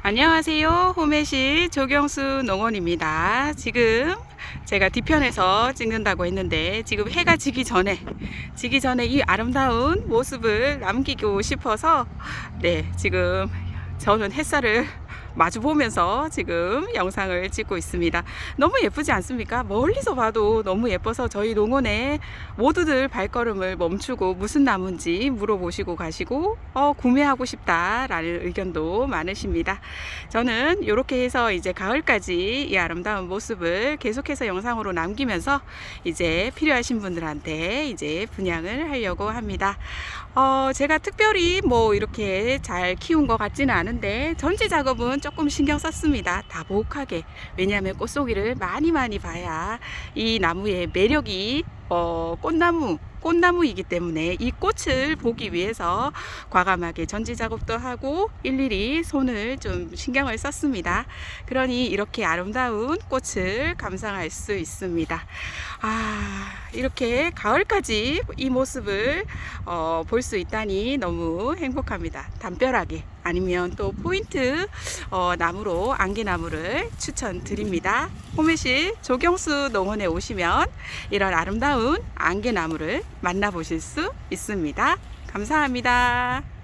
안녕하세요. 호메시 조경수 농원입니다. 지금 제가 뒤편에서 찍는다고 했는데 지금 해가 지기 전에 지기 전에 이 아름다운 모습을 남기고 싶어서 네, 지금 저는 햇살을 마주 보면서 지금 영상을 찍고 있습니다. 너무 예쁘지 않습니까? 멀리서 봐도 너무 예뻐서 저희 농원에 모두들 발걸음을 멈추고 무슨 나무인지 물어보시고 가시고 어, 구매하고 싶다라는 의견도 많으십니다. 저는 이렇게 해서 이제 가을까지 이 아름다운 모습을 계속해서 영상으로 남기면서 이제 필요하신 분들한테 이제 분양을 하려고 합니다. 어, 제가 특별히 뭐 이렇게 잘 키운 것 같지는 않은데 전지 작업은 조금 신경 썼습니다. 다복하게. 왜냐하면 꽃송이를 많이 많이 봐야 이 나무의 매력이 어, 꽃나무, 꽃나무이기 때문에 이 꽃을 보기 위해서 과감하게 전지 작업도 하고 일일이 손을 좀 신경을 썼습니다. 그러니 이렇게 아름다운 꽃을 감상할 수 있습니다. 아, 이렇게 가을까지 이 모습을 어, 볼 수 있다니 너무 행복합니다. 담벼락에 아니면 또 포인트 어, 나무로 안개나무를 추천드립니다. 호메시 조경수 농원에 오시면 이런 아름다운 안개나무를 만나보실 수 있습니다. 감사합니다.